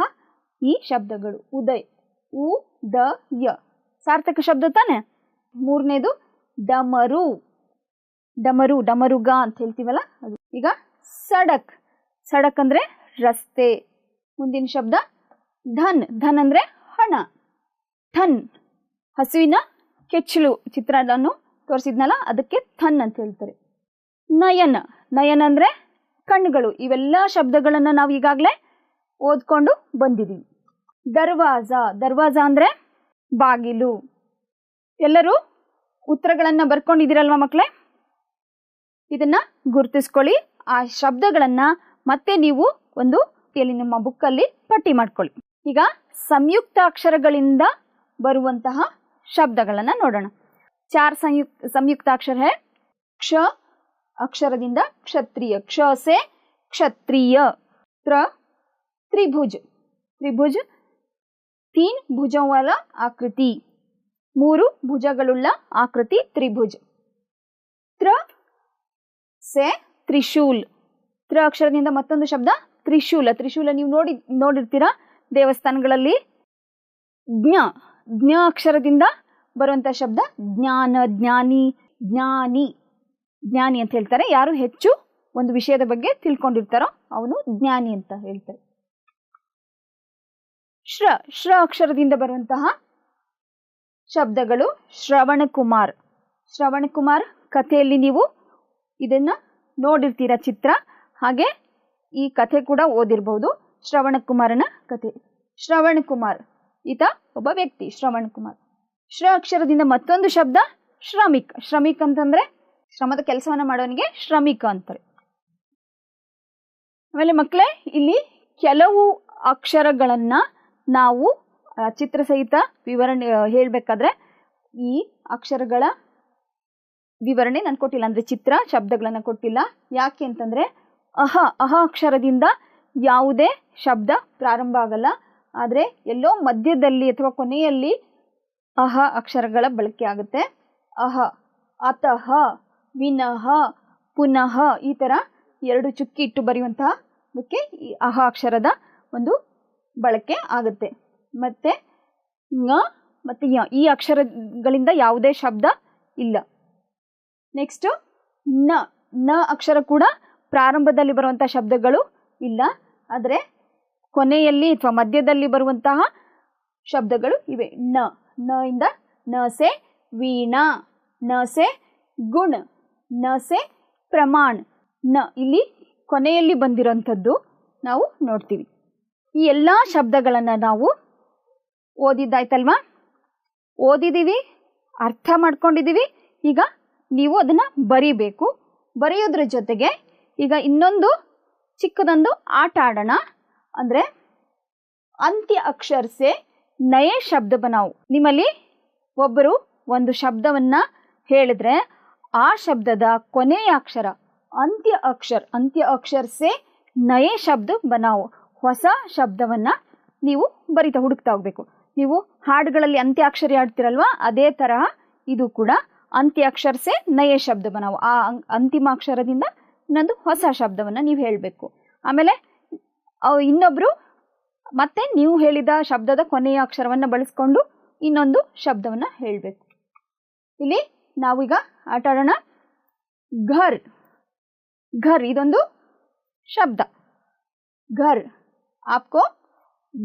ಈ ಶಬ್ದಗಳು. ಉದಯ್. ಉ, ದ, ಯ. ಸಾರ್ಥಕ ಶಬ್ದ ತಾನೆ? ಮೂರನೇದು ಡಮರು. ಡಮರು, ಡಮರುಗ ಅಂತ ಹೇಳ್ತೀವಲ್ಲ ಅದು. ಈಗ ಸಡಕ್. ಸಡಕ್ ಅಂದ್ರೆ ರಸ್ತೆ. ಮುಂದಿನ ಶಬ್ದ ಧನ್. ಧನ್ ಅಂದ್ರೆ ಹಣ. ಥನ್ ಹಸುವಿನ ಕೆಚ್ಚಲು ಚಿತ್ರವನ್ನು ತೋರಿಸಿದ್ನಲ್ಲ, ಅದಕ್ಕೆ ಥನ್ ಅಂತ ಹೇಳ್ತಾರೆ. ನಯನ. ನಯನ ಅಂದ್ರೆ ಕಣ್ಣುಗಳು. ಇವೆಲ್ಲ ಶಬ್ದಗಳನ್ನು ನಾವು ಈಗಾಗಲೇ ಓದ್ಕೊಂಡು ಬಂದಿದ್ದೀವಿ ದರ್ವಾಜ. ದರ್ವಾಜ ಅಂದ್ರೆ ಬಾಗಿಲು. ಎಲ್ಲರೂ ಉತ್ತರಗಳನ್ನ ಬರ್ಕೊಂಡಿದ್ದೀರಲ್ವ ಮಕ್ಕಳೇ ಇದನ್ನ ಗುರುತಿಸ್ಕೊಳ್ಳಿ. ಆ ಶಬ್ದಗಳನ್ನ ಮತ್ತೆ ನೀವು ಒಂದು ನಿಮ್ಮ ಬುಕ್ಕಲ್ಲಿ ಪಟ್ಟಿ ಮಾಡ್ಕೊಳ್ಳಿ. ಈಗ ಸಂಯುಕ್ತ ಅಕ್ಷರಗಳಿಂದ ಬರುವಂತಹ ಶಬ್ದಗಳನ್ನ ನೋಡೋಣ. ಚಾರ್ ಸಂಯುಕ್ತ ಸಂಯುಕ್ತಾಕ್ಷರ ಹೇ, ಕ್ಷ, ಅಕ್ಷರದಿಂದ ಕ್ಷತ್ರಿಯ. ಕ್ಷ ಸೆ, ಕ್ಷತ್ರಿಯ. ತ್ರ, ತ್ರಿಭುಜ್. ತ್ರಿಭುಜ್ ತೀನ್ ವಾಲ ಆಕೃತಿ ಮೂರು ಭುಜಗಳುಳ್ಳ ಆಕೃತಿ ತ್ರಿಭುಜ್ ತ್ರ ಸೆ ತ್ರಿಶೂಲ್ ತ್ರ ಅಕ್ಷರದಿಂದ ಮತ್ತೊಂದು ಶಬ್ದ ತ್ರಿಶೂಲ. ತ್ರಿಶೂಲ ನೀವು ನೋಡಿ, ನೋಡಿರ್ತೀರಾ? ದೇವಸ್ಥಾನಗಳಲ್ಲಿ ಜ್ಞ ಜ್ಞ ಅಕ್ಷರದಿಂದ ಬರುವಂಥ ಶಬ್ದ ಜ್ಞಾನ, ಜ್ಞಾನಿ ಜ್ಞಾನಿ ಜ್ಞಾನಿ ಅಂತ ಹೇಳ್ತಾರೆ. ಯಾರು ಹೆಚ್ಚು ಒಂದು ವಿಷಯದ ಬಗ್ಗೆ ತಿಳ್ಕೊಂಡಿರ್ತಾರೋ ಅವನು ಜ್ಞಾನಿ ಅಂತ ಹೇಳ್ತಾರೆ. ಶ್ರ ಶ್ರ ಅಕ್ಷರದಿಂದ ಬರುವಂತಹ ಶಬ್ದಗಳು ಶ್ರವಣ ಕುಮಾರ್. ಶ್ರವಣ ಕುಮಾರ್ ಕಥೆಯಲ್ಲಿ ನೀವು ಇದನ್ನ ನೋಡಿರ್ತೀರ ಚಿತ್ರ. ಹಾಗೆ ಈ ಕಥೆ ಕೂಡ ಓದಿರ್ಬಹುದು ಶ್ರವಣ ಕುಮಾರನ ಕಥೆ. ಶ್ರವಣ ಕುಮಾರ್. ಈತ ಒಬ್ಬ ವ್ಯಕ್ತಿ, ಶ್ರವಣ ಕುಮಾರ್. ಶ್ರ ಅಕ್ಷರದಿಂದ ಮತ್ತೊಂದು ಶಬ್ದ ಶ್ರಮಿಕ್. ಶ್ರಮಿಕ್ ಅಂತಂದ್ರೆ ಶ್ರಮದ ಕೆಲಸವನ್ನ ಮಾಡೋನಿಗೆ ಶ್ರಮಿಕ ಅಂತಾರೆ. ಆಮೇಲೆ ಮಕ್ಕಳೇ ಇಲ್ಲಿ ಕೆಲವು ಅಕ್ಷರಗಳನ್ನ ನಾವು ಚಿತ್ರ ಸಹಿತ ವಿವರಣೆ ಹೇಳಬೇಕಾದ್ರೆ ಈ ಅಕ್ಷರಗಳ ವಿವರಣೆ ನಾನು ಕೊಟ್ಟಿಲ್ಲ. ಅಂದರೆ ಚಿತ್ರ, ಶಬ್ದಗಳನ್ನು ಕೊಟ್ಟಿಲ್ಲ. ಯಾಕೆ ಅಂತಂದರೆ ಅಹ ಅಹ ಅಕ್ಷರದಿಂದ ಯಾವುದೇ ಶಬ್ದ ಪ್ರಾರಂಭ ಆಗಲ್ಲ. ಆದರೆ ಎಲ್ಲೋ ಮಧ್ಯದಲ್ಲಿ ಅಥವಾ ಕೊನೆಯಲ್ಲಿ ಅಹ ಅಕ್ಷರಗಳ ಬಳಕೆ ಆಗುತ್ತೆ. ಅಹ ಅತಃ ವಿನಃ ಪುನಃ ಈ ಥರ ಎರಡು ಚುಕ್ಕಿ ಇಟ್ಟು ಬರೆಯುವಂತಹ ಅದಕ್ಕೆ ಈ ಅಹ ಅಕ್ಷರದ ಒಂದು ಬಳಕೆ ಆಗುತ್ತೆ. ಮತ್ತೆ ಙ ಮತ್ತು ಯ, ಈ ಅಕ್ಷರಗಳಿಂದ ಯಾವುದೇ ಶಬ್ದ ಇಲ್ಲ. ನೆಕ್ಸ್ಟು ನ ನ ಅಕ್ಷರ ಕೂಡ ಪ್ರಾರಂಭದಲ್ಲಿ ಬರುವಂಥ ಶಬ್ದಗಳು ಇಲ್ಲ. ಆದರೆ ಕೊನೆಯಲ್ಲಿ ಅಥವಾ ಮಧ್ಯದಲ್ಲಿ ಬರುವಂತಹ ಶಬ್ದಗಳು ಇವೆ. ನ ನ ಇಂದ ನ ಸೆ ವೀಣಾ ನ ಸೆ ಗುಣ ನ ಸೆ ಪ್ರಮಾಣ್. ನ, ಇಲ್ಲಿ ಕೊನೆಯಲ್ಲಿ ಬಂದಿರೋಂಥದ್ದು ನಾವು ನೋಡ್ತೀವಿ. ಈ ಎಲ್ಲ ಶಬ್ದಗಳನ್ನು ನಾವು ಓದಿದ್ದಾಯ್ತಲ್ವಾ? ಓದಿದ್ದೀವಿ ಅರ್ಥ ಮಾಡ್ಕೊಂಡಿದ್ದೀವಿ ಈಗ ನೀವು ಅದನ್ನು ಬರೀಬೇಕು. ಬರೆಯೋದ್ರ ಜೊತೆಗೆ ಈಗ ಇನ್ನೊಂದು ಚಿಕ್ಕದೊಂದು ಆಟ ಆಡೋಣ. ಅಂದರೆ ಅಂತ್ಯ ಅಕ್ಷರಸೆ ನಯ ಶಬ್ದ ನಾವು. ನಿಮ್ಮಲ್ಲಿ ಒಬ್ಬರು ಒಂದು ಶಬ್ದವನ್ನು ಹೇಳಿದ್ರೆ ಆ ಶಬ್ದದ ಕೊನೆಯ ಅಕ್ಷರ ಅಂತ್ಯ ಅಕ್ಷರ, ಅಂತ್ಯ ಅಕ್ಷರಸೆ ನಯೇ ಶಬ್ದ ಬನಾವು ಹೊಸ ಶಬ್ದವನ್ನು ನೀವು ಬರಿತಾ ಹುಡುಕ್ತಾ ಹೋಗಬೇಕು. ನೀವು ಹಾಡುಗಳಲ್ಲಿ ಅಂತ್ಯಾಕ್ಷರಿ ಆಡ್ತಿರಲ್ವಾ ಅದೇ ತರಹ ಇದು ಕೂಡ ಅಂತ್ಯಾಕ್ಷರಸೆ ನಯ ನಯೇ ಶಬ್ದ ನಾವು ಆ ಅಂತಿಮ ಅಕ್ಷರದಿಂದ ಇನ್ನೊಂದು ಹೊಸ ಶಬ್ದವನ್ನು ನೀವು ಹೇಳಬೇಕು. ಆಮೇಲೆ ಇನ್ನೊಬ್ಬರು ಮತ್ತೆ ನೀವು ಹೇಳಿದ ಶಬ್ದದ ಕೊನೆಯ ಅಕ್ಷರವನ್ನು ಬಳಸ್ಕೊಂಡು ಇನ್ನೊಂದು ಶಬ್ದವನ್ನು ಹೇಳಬೇಕು. ಇಲ್ಲಿ ನಾವೀಗ ಆಟ ಆಡೋಣ. ಘರ್. ಘರ್, ಇದೊಂದು ಶಬ್ದ. ಘರ್. ಆಪ್ಕೋ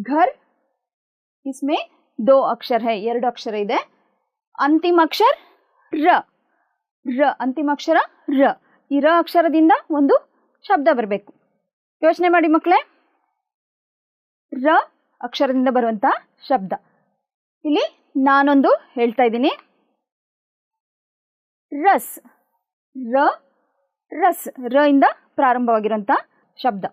ಘರ್ इसमें दो अक्षर है ಎರಡು ಅಕ್ಷರ ಇದೆ ಅಂತಿಮ ಅಕ್ಷರ ರ ರ ಅಂತಿಮ ಅಕ್ಷರ ರ ಈ ರ ಅಕ್ಷರದಿಂದ ಒಂದು ಶಬ್ದ ಬರಬೇಕು ಯೋಚನೆ ಮಾಡಿ ಮಕ್ಕಳೇ ರ ಅಕ್ಷರದಿಂದ ಬರುವಂಥ ಶಬ್ದ ಇಲ್ಲಿ ನಾನೊಂದು ಹೇಳ್ತಾ ಇದ್ದೀನಿ ರಸ್ ರ ರಸ್ ರ ಇಂದ ಪ್ರಾರಂಭವಾಗಿರುವಂಥ ಶಬ್ದ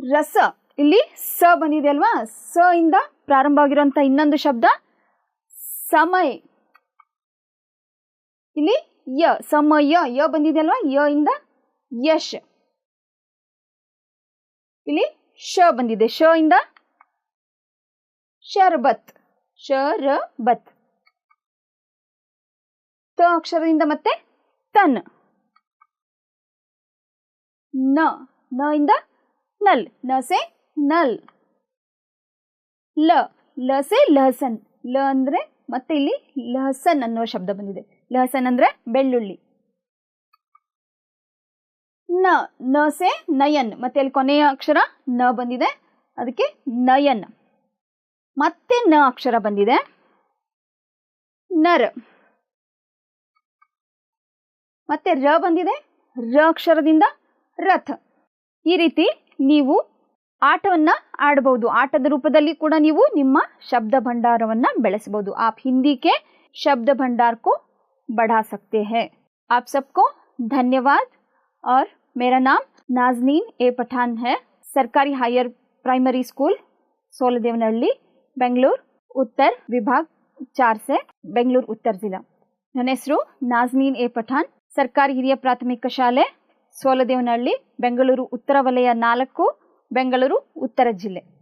ರಸ. ಇಲ್ಲಿ ಸ ಬಂದಿದೆ ಅಲ್ವಾ? ಸ ಇಂದ ಪ್ರಾರಂಭ ಆಗಿರುವಂತ ಇನ್ನೊಂದು ಶಬ್ದ, ಸಮಯ. ಇಲ್ಲಿ ಯ, ಸಮಯ, ಯ ಬಂದಿದೆ ಅಲ್ವಾ? ಯ ಇಂದ ಯಶ್. ಇಲ್ಲಿ ಶ ಬಂದಿದೆ. ಶ ಇಂದ ಶರ್ಬತ್. ಶರಬತ್. ತ ಅಕ್ಷರದಿಂದ ಮತ್ತೆ ತನ್. ನ. ನ ಇಂದ ನಲ್ನ ಸೆ ನಲ್. ಲ ಲ ಸೆ ಲಹಸನ್. ಲ ಅಂದ್ರೆ ಮತ್ತೆ ಇಲ್ಲಿ ಲಹಸನ್ ಅನ್ನುವ ಶಬ್ದ ಬಂದಿದೆ. ಲಹಸನ್ ಅಂದ್ರೆ ಬೆಳ್ಳುಳ್ಳಿ. ನ ನ ಸೆ ನಯನ್. ಮತ್ತೆ ಅಲ್ಲಿ ಕೊನೆಯ ಅಕ್ಷರ ನ ಬಂದಿದೆ. ಅದಕ್ಕೆ ನಯನ್. ಮತ್ತೆ ನ ಅಕ್ಷರ ಬಂದಿದೆ. ನರ್. ಮತ್ತೆ ರ ಬಂದಿದೆ. ರ ಅಕ್ಷರದಿಂದ ರಥ. ಈ ರೀತಿ आटव आडबू आटद रूप दल कम शब्द भंडारव बेसब आप हिंदी के शब्द भंडार को बढ़ा सकते हैं आप सबको धन्यवाद और मेरा नाम नाजनीन ए पठान है सरकारी higher primary school Soladevanahalli Bangalore उत्तर विभाग चार से बेंगलोर उत्तर जिला नाजनीन ए पठान सरकारी हिरीय प्राथमिक शाले ಸೋಲದೇವನಹಳ್ಳಿ ಬೆಂಗಳೂರು ಉತ್ತರ ವಲಯ ನಾಲ್ಕು ಬೆಂಗಳೂರು ಉತ್ತರ ಜಿಲ್ಲೆ.